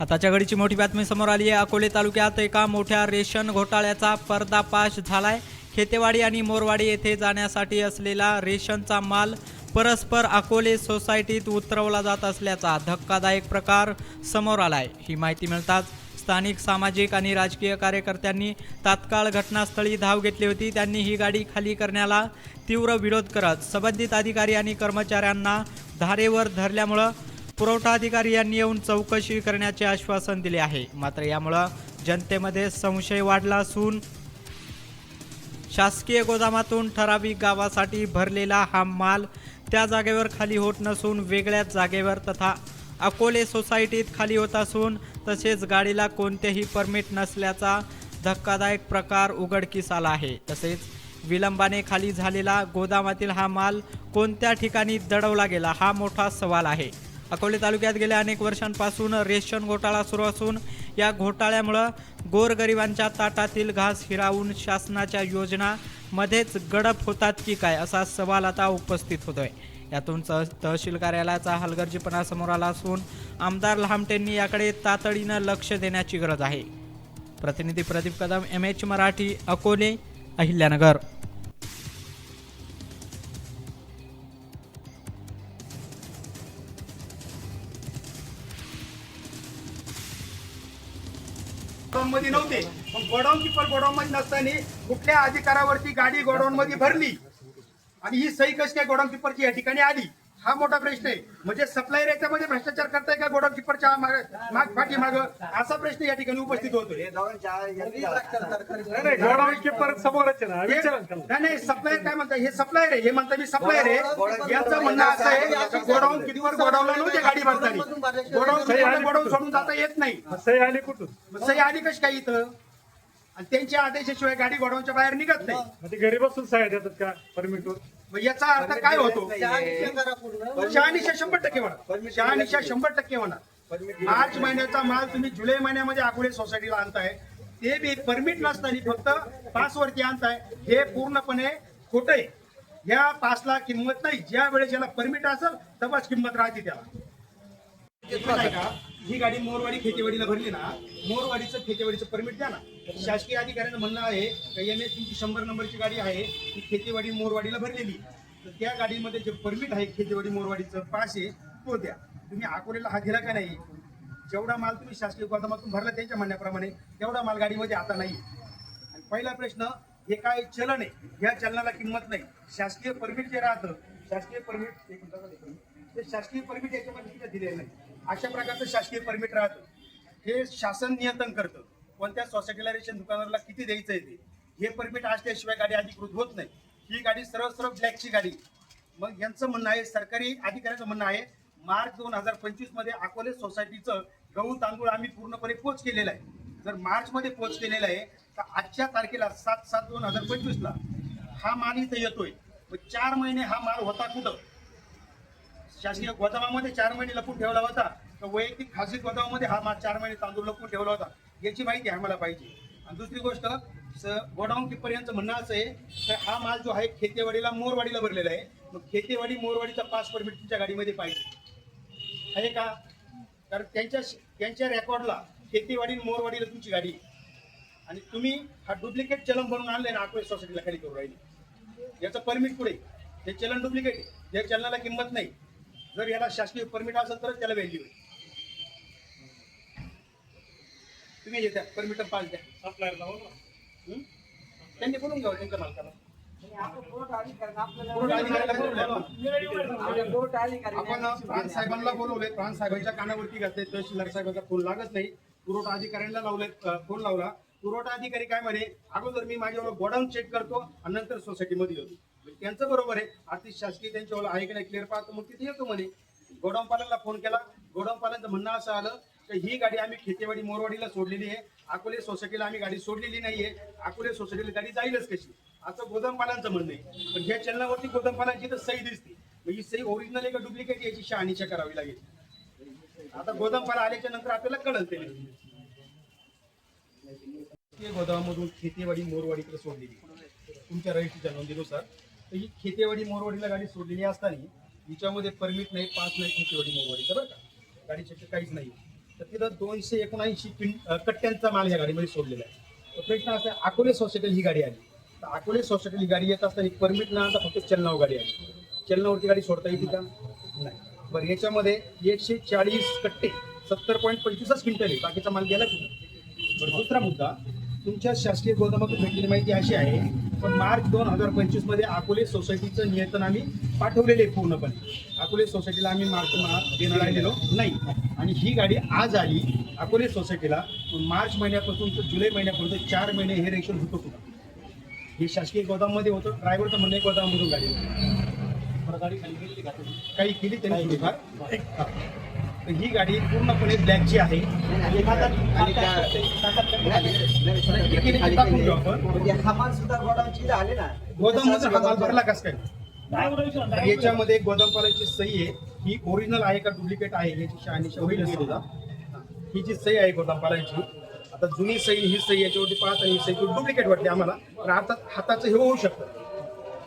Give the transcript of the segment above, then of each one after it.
आताच्या घडीची मोठी बातमी समोर आली आहे. अकोले तालुक्यात एका मोठ्या रेशन घोटाळ्याचा पर्दापाश झालाय. खेतेवाडी आणि मोरवाडी येथे जाण्यासाठी असलेला रेशनचा माल परस्पर अकोले सोसायटीत उतरवला जात असल्याचा धक्कादायक प्रकार समोर आलाय. ही माहिती मिळताच स्थानिक सामाजिक आणि राजकीय कार्यकर्त्यांनी तात्काळ घटनास्थळी धाव घेतली होती. त्यांनी ही गाडी खाली करण्याला तीव्र विरोध करत संबंधित अधिकारी आणि कर्मचाऱ्यांना धारेवर धरल्यामुळं पुरवठा अधिकारी यांनी येऊन चौकशी करण्याचे आश्वासन दिले आहे. मात्र यामुळं जनतेमध्ये संशय वाढला असून शासकीय गोदामातून ठराविक गावासाठी भरलेला हा माल त्या जागेवर खाली होत नसून वेगळ्याच जागेवर तथा अकोले सोसायटीत खाली होत असून तसेच गाडीला कोणतेही परमिट नसल्याचा धक्कादायक प्रकार उघडकीस आला आहे. तसेच विलंबाने खाली झालेला गोदामातील हा माल कोणत्या ठिकाणी दडवला गेला हा मोठा सवाल आहे. अकोले तालुक्यात गेल्या अनेक वर्षांपासून रेशन घोटाळा सुरू असून या घोटाळ्यामुळं गोरगरिबांच्या ताटातील घास हिरावून शासनाच्या योजना मध्येच गडप होतात की काय असा सवाल आता उपस्थित होतोय. यातून तह- तहसील कार्यालयाचा हलगर्जीपणा समोर आला असून आमदार लहामटेंनी याकडे तातडीनं लक्ष देण्याची गरज आहे. प्रतिनिधी Pradeep Kadam M H Marathi Akole Ahilyanagar. Godown मध्ये नव्हते. पण गोडाऊन किपर गोडाऊन मध्ये नसताना कुठल्या अधिकारावरती गाडी गोडाऊन मध्ये भरली. आणि ही सही कशी काय गोडाऊन किपरची या ठिकाणी आली? हा मोठा प्रश्न आहे. म्हणजे सप्लायर याच्यामध्ये भ्रष्टाचार करताय का गोडाऊन किपरच्या माग- माग पाठी माग असा प्रश्न या ठिकाणी उपस्थित होतोय नाही गोडाऊन किपर समोरच आहे ना. हे-. नाही नाही सप्लायर काय म्हणतात हे सप्लायर आहे. हे म्हणतात मी सप्लायर आहे. यांचं म्हणणं असं आहे की गोडाऊन किपर गोडाऊनला नव्हते गाडी भरताना. गोडाऊन गोडाऊन सोडून जाता येत नाही. सही आली कुठून? सही आली कशी काय इथं? आणि त्यांच्या आदेशाशिवाय गाडी गोडाऊनच्या बाहेर निघत नाही. घरी बसून सह्या देतात का? परमिटवर मग याचा अर्थ काय होतो? शहानिशा शंभर टक्के म्हणा. शहानिशा शंभर टक्के म्हणा. मार्च महिन्याचा माल तुम्ही जुलै महिन्यामध्ये आकुळे सोसायटीला आणताय. ते बी परमिट नसताना फक्त पास वरती आणताय. हे पूर्णपणे खोटं आहे. या पासला किंमत नाही. ज्या वेळेस याला परमिट असेल तेव्हाच किंमत राहते त्याला? ही गाडी मोरवाडी खेतेवाडीला भरली ना मोरवाडीचं खेतेवाडीचं परमिट द्या ना. शासकीय अधिकाऱ्यांचं म्हणणं आहे एम एस तुमची शंभर नंबरची गाडी आहे ती खेतीवाडी मोरवाडीला भरलेली. तर त्या गाडीमध्ये जे परमिट आहे खेतीवाडी मोरवाडीचं पास आहे तो द्या. तुम्ही अकोलेला हा दिला का नाही? जेवढा माल तुम्ही शासकीय गोदामातून भरला त्यांच्या म्हणण्याप्रमाणे तेवढा माल गाडीमध्ये आता नाही. आणि पहिला प्रश्न हे काय चलन आहे? ह्या चलनाला किंमत नाही. शासकीय परमिट जे राहतं शासकीय परमिट एक ते शासकीय परमिट याच्यामध्ये तिथे दिलेलं नाही? अशा प्रकारचं शासकीय परमिट राहतं. हे शासन नियंत्रण करतं. कोणत्या सोसायटीला रेशन दुकानाला किती द्यायचं आहे ते? हे परमिट असल्याशिवाय गाडी अधिकृत होत नाही. ही गाडी सरळ सरळ ब्लॅकची गाडी. मग यांचं म्हणणं आहे सरकारी अधिकाऱ्याचं म्हणणं आहे मार्च दोन हजार पंचवीसमध्ये अकोले सोसायटीचं गहू तांदूळ आम्ही पूर्णपणे पोच केलेलं आहे. जर मार्च मध्ये पोच केलेलं आहे तर आजच्या तारखेला सात सात दोन हजार पंचवीस ला हा माल इथं येतोय. मग चार महिने हा माल होता कुठं? शासकीय गोदामामध्ये चार महिने लपून ठेवला होता. तर वैयक्तिक खासगी गोदामामध्ये हा माल चार महिने तांदूळ लपून ठेवला होता. याची माहिती आम्हाला पाहिजे. आणि दुसरी गोष्ट गोडाऊन गोडाऊन यांचं म्हणणं असं आहे तर हा माल जो आहे खेतेवाडीला मोरवाडीला भरलेला आहे. मग खेतेवाडी मोरवाडीचा पास परमिट तुमच्या गाडीमध्ये पाहिजे. आहे का? कारण त्यांच्या त्यांच्या रेकॉर्डला खेतेवाडी मोरवाडीला तुमची गाडी आणि तुम्ही हा डुप्लिकेट चलन बनवून आणले ना अकोले सोसायटीला खाली करून राहिली. याचं परमिट पुढे हे चलन डुप्लिकेट आहे. या चलनाला किंमत नाही. जर याला शासकीय परमिट असेल तरच त्याला व्हॅल्यू आहे. तुम्ही येत्या परमिट पास द्या हो? त्यांनी बोलून घ्यावं त्यांच्या मालकाला. अधिकाऱ्याला बोलवलंय. आपण प्राण साहेबांना बोलवले. प्राण साहेबांच्या कानावरती घातले. तहसीलदार साहेबांचा फोन लागत नाही. पुरवठा अधिकाऱ्यांना लावले फोन लावला. पुरवठा अधिकारी काय म्हणे अगोदर मी माझ्यावर गोडाऊन चेक करतो आणि नंतर सोसायटीमध्ये येतो. म्हणजे त्यांचं बरोबर आहे. आर्थिक शासकीय त्यांच्यावर आहे की नाही क्लिअर पाहतो. मग तिथे येतो म्हणे. गोडाऊन पालनला फोन केला. गोडाऊन पालनचं म्हणणं असं आलं तर ही गाडी आम्ही खेतेवाडी मोरवाडीला सोडलेली आहे. अकोले सोसायटीला आम्ही गाडी सोडलेली नाहीये. अकोले सोसायटीला गाडी जाईलच कशी? असं गोदामपालांचं म्हणणं आहे. पण ह्या चलनावरती गोदामपालांची तर सही दिसते. मग ही सही ओरिजिनल आहे का डुप्लिकेट याची शहानिशा करावी लागेल? आता गोदामपाला आल्याच्यानंतर आपल्याला कळल ते. गोदामधून गोदामामधून खेतेवाडी मोरवाडीकडे सोडलेली तुमच्या रजिस्ट्रीच्या नोंदीनुसार. तर ही खेतेवाडी मोरवाडीला गाडी सोडलेली असताना हिच्यामध्ये परमिट नाही पास नाही खेतेवाडी मोरवाडीचं बरं का? गाडी काहीच नाही. तर तिथं दोनशे एकोणऐंशी क्विं- कट्ट्यांचा माल या गाडीमध्ये सोडलेला आहे. तर प्रश्न असा अकोले सोसायटीला ही गाडी आली. तर अकोले सोसायटीला ही गाडी येत असताना एक परमिट न आणता फक्त चलनाव गाडी आली. चलनावरती गाडी सोडता येते का? नाही. बरं याच्यामध्ये एकशे चाळीस कट्टे सत्तर पॉईंट पंचवीसच क्विंटल आहे. बाकीचा माल गेला कुठं? बरं दुसरा मुद्दा तुमच्या शासकीय गोदामातून भेटलेली माहिती अशी आहे पण मार्च दोन हजार पंचवीसमध्ये अकोले सोसायटीचं नियंत्रण आम्ही पाठवलेले आहे पूर्णपणे. अकोले सोसायटीला आम्ही मार्च देणार राहिलेलो नाही. आणि ही गाडी आज आली अकोले सोसायटीला. पण मार्च महिन्यापासून तर जुलै महिन्यापर्यंत चार महिने हे रेशन होतं कुठं हे शासकीय गोदाममध्ये होतं ड्रायव्हरचं म्हणणं गोदाममधून गाडी होती. काही केली त्यांनी हा. तर गाडी पूर्णपणे ब्लॅकची आहे. ही तर हा माल भरला कस काय तर याच्यामध्ये गोदामपालाची सही आहे. ही ओरिजिनल आहे का डुप्लिकेट आहे याची शहानिशा होईल सुद्धा. ही जी सही आहे गोदामपालांची आता जुनी सही ही सही याच्यावरती पाहत आणि ही सही डुप्लिकेट वाटते आम्हाला. पण अर्थात हाताचं हे होऊ शकतं.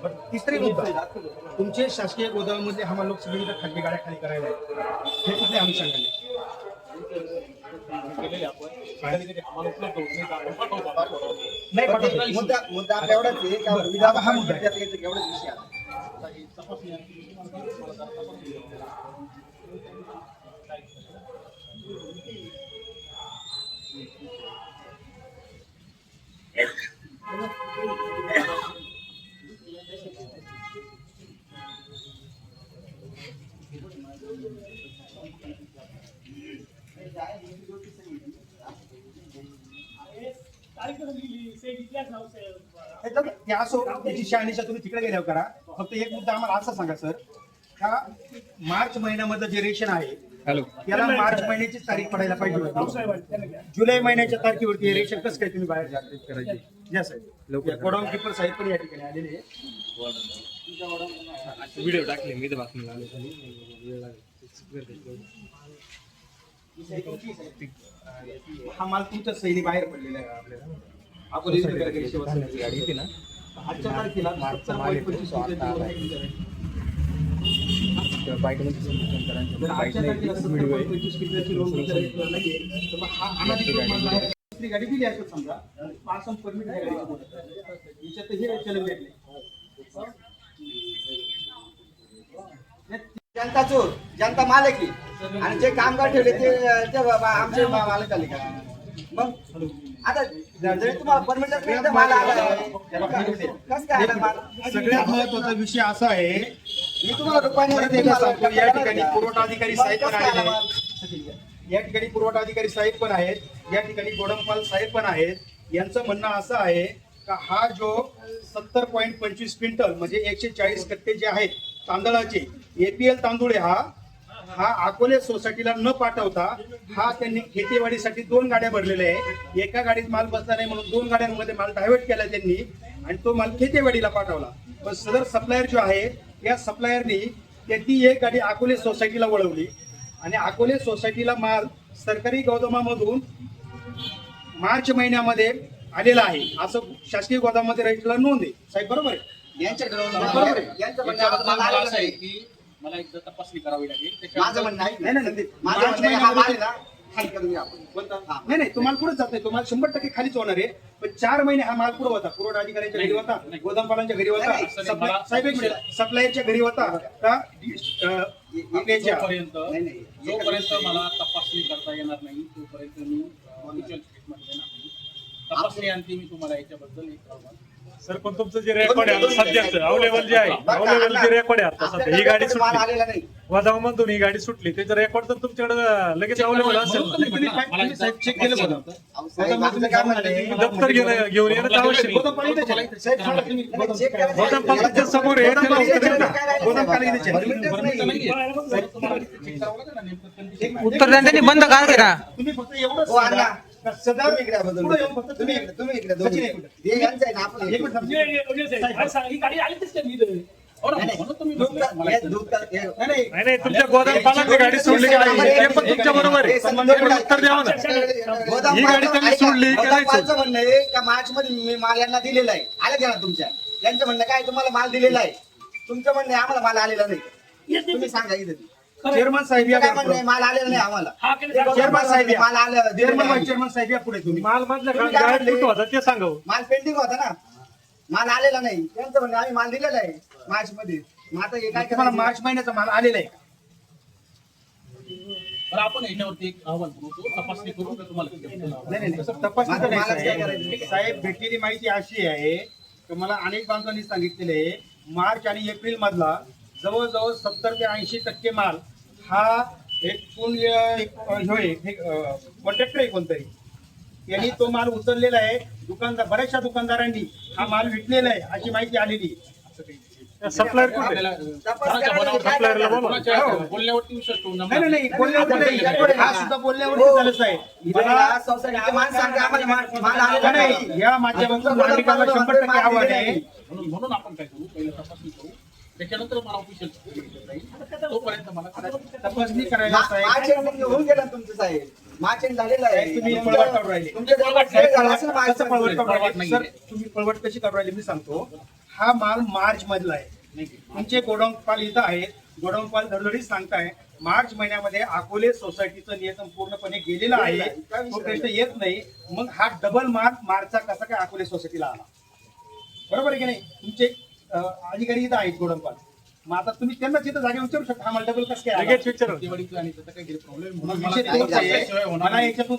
पण तिसरी मुद्दा तुमचे शासकीय गोदामामध्ये लोक सगळी इथं खाजगी गाड्या खाली करायला आहेत. हे कुठल्या अनुषंगाने नाही. मुद्दा मुद्दा आपला एवढाच आहे का बरं, विधान हा मुद्दा आहे. त्यात याचा एवढाच विषय आहे. त्याच्यात ते त्याची शहानिशा तुम्ही तिकडे गेल्यावर करा. फक्त एक मुद्दा आम्हाला असा सांगा सर. का मार्च महिन्यामधलं जे रेशन आहे त्याला मार्च महिन्याची तारीख पडायला पाहिजे होती. जुलै महिन्याच्या तारखेवरती हे रेशन कसं काय तुम्ही बाहेर जागृत करायचे. या साहेब. गोडाऊन किपर साहेब पण या ठिकाणी आलेले आहे. व्हिडिओ टाकले मी तर बातमी हा माल तुमच्या सैनी बाहेर पडलेला आहे आपल्याला. आपण इथे वगैरे शिवसेनेची गाडी येते ना आजच्या तारखेला हा दुसरी गाडी दिली. असं समजा परमिट आहे हे चलन भेटले. जनता चोर जनता मालकी आणि जे कामगार ठेवले ते ते आमचे मालक आले का? मग आता जरी तुम्हाला परमिट माल आला कसं काय आला माल? सगळ्यात महत्त्वाचा विषय असा आहे मी तुम्हाला रुपयाने सांगतो या ठिकाणी पुरवठा अधिकारी साहेब पण आहेत. या ठिकाणी पुरवठा अधिकारी साहेब पण आहेत. या ठिकाणी गोडमपाल साहेब पण आहेत. यांचं म्हणणं असं आहे का हा जो सत्तर पॉईंट पंचवीस क्विंटल म्हणजे एकशे चाळीस कट्टे जे आहेत तांदळाचे. एपीएल तांदूळ आहे हा. हा अकोले सोसायटीला न पाठवता हा त्यांनी खेतीवाडीसाठी दोन गाड्या भरलेल्या आहे. एका गाडीत माल बसला नाही म्हणून दोन गाड्यांमध्ये माल डायव्हर्ट केला त्यांनी आणि तो माल खेतीवाडीला पाठवला. पण सदर सप्लायर जो आहे या सप्लायरनी त्याची एक गाडी अकोले सोसायटीला वळवली. आणि अकोले सोसायटीला माल सरकारी गोदामामधून मार्च महिन्यामध्ये आलेला आहे. असं शासकीय गोदामामध्ये रजिस्टरला नोंद आहे. साहेब बरोबर आहे? आहे. नाही. की मला एकदा तपासणी करावी लागेल. माझं म्हणणं आहे नाही, नाही, नाही. माझं मार्च म्हणणं आहे, हा माल आहे महिन्यामध्ये- ना खाली करून घ्या आपण. हा. नाही नाही तुम्हाला पुढे जात नाही. तुम्हाला शंभर टक्के खालीच होणार आहे. पण चार महिने हा माल पुढे होता. पुरवठा अधिकाऱ्यांच्या घरी होता. गोदामपालांच्या घरी होता. नाही, नाही, साहेब एक मिनिट. सप्लायरच्या घरी होता का? अं, आपल्याच्या- जोपर्यंत नाही, नाही. जोपर्यंत मला तपासणी करता येणार नाही तोपर्यंत मी देणार नाही. तपासणी आणखी मी तुम्हाला याच्याबद्दल एक अहवाल सर पण तुमचं जे रेकॉर्ड आहे आता सध्याचं अवेलेबल जे आहे अवेलेबल जे रेकॉर्ड आहे आता सध्या ही गाडी सुटली आलेला नाही ही गाडी सुटली त्याचं रेकॉर्ड तर तुमच्याकडे लगेच अवेलेबल असेल ना? साहेब केलं काय म्हणणं आहे? दप्तर घेणं घेऊन येणं तर आवश्यक आहे. साहेब तुम्ही. गोदाम पालाच्या समोर गोदाम उत्तर. काय गोदाम नाही. उत्तर त्यांनी बंद का करा तुम्ही फक्त एवढंच हो. सांगा सदा तुम्ही इकडे या बाजूला. पुढे येऊन फक्त तुम्ही इकडे तुम्ही इकडे सचिन, दोन्ही. एक मिनिट. हे यांचं आहे ना आपण एक मिनिट थांबा. हो ना, म्हणून तुम्ही दूध म्हटलं का- मला हे इथं- दूध का- हे- नाही, नाही. नाही नाही तुमच्या गोदाम पालाची गाडी सोडली की नाही? ते पण तुमच्या बरोबर आहे. हे ते संदर्भ पण उत्तर द्यावं ना गोदाम ही गाडी पालचं- त्यांनी ऐका, सोडली का गोदाम नाही पालचं म्हणणं आहे का मार्च मध्ये मी माल यांना दिलेला आहे. आलं घ्या ना तुमच्या. यांचं म्हणणं काय तुम्हाला माल दिलेला आहे. तुमचं म्हणणं आहे आम्हाला माल आलेला नाही. तुम्ही सांगा इथं. चेअरमन साहेब या काय म्हणणं. माल आलेला नाही आम्हाला हा चेअरमन साहेब या माल आलं चेअरमन. व्हाईस चेअरमन साहेब या पुढे तुम्ही माल मधलं तुम्ही काय गाडी म्हणले? कुठं होता ते सांगावं माल पेंडिंग होता ना माल आलेला नाही त्यांचं म्हणणं आम्ही माल दिलेला आहे मार्च मध्ये मग आता हे काय तुम्हाला करायचं? मार्च महिन्याचा माल आलेला आहे का? तर आपण याच्यावरती एक अहवाल बनवतो तपासणी करून तुम्हाला नाही नाही नाही. तपासणी तर नाही मला काय साहेब. करायचं? साहेब भेटलेली माहिती अशी आहे की मला अनेक बांधवांनी सांगितलेले आहे मार्च आणि एप्रिल मधला जवळजवळ सत्तर ते ऐंशी टक्के माल हा एक कोण कॉन्ट्रॅक्टर आहे कोणतरी यांनी तो माल उचललेला आहे. दुकानदार बऱ्याचशा दुकानदारांनी हा माल विकलेला आहे अशी माहिती आलेली आहे. सप्लायर नाही. हा सुद्धा बोलण्यावरती हो. झालंच आहे. या नाही, या माध्यमातून शंभर टक्के आव्हान आहे. म्हणून म्हणून आपण काय करू? पहिले तपासणी करू. त्याच्यानंतर मला ऑफिशियल तोपर्यंत मला करायचं. तपासणी करायला मा- साहेब मार्च एंड होऊन गेला ना तुमचं साहेब. मार्च एंड झालेला आहे. साहेब, तुम्ही पळवाट काढून राहिले. तुमच्या काढून राहिले? सर आहे. तुम्ही पळवाट कशी काढून राहिली? मी सांगतो. हा माल मार्च मधला आहे तुमचे गोडाऊन पाल इथं आहेत गोडाऊन पाल सांगताय मार्च महिन्यामध्ये अकोले सोसायटीचं नियंत्रण पूर्णपणे गेलेलं आहे. तो प्रश्न येत नाही. मग हा डबल माल मार्चचा कसा काय अकोले सोसायटीला आला? बरोबर आहे की नाही? तुमचे अधिकारी इथं आहेत गोडाऊन पाल मग आता तुम्ही त्यांना तिथं जागे विचारू शकता. हा माल डबल कसं काय आला? लगेच विचारा. दिवाळीचं आणि त्याचा काही प्रॉब्लेम मग विषय तोच आहे. मला याच्यातून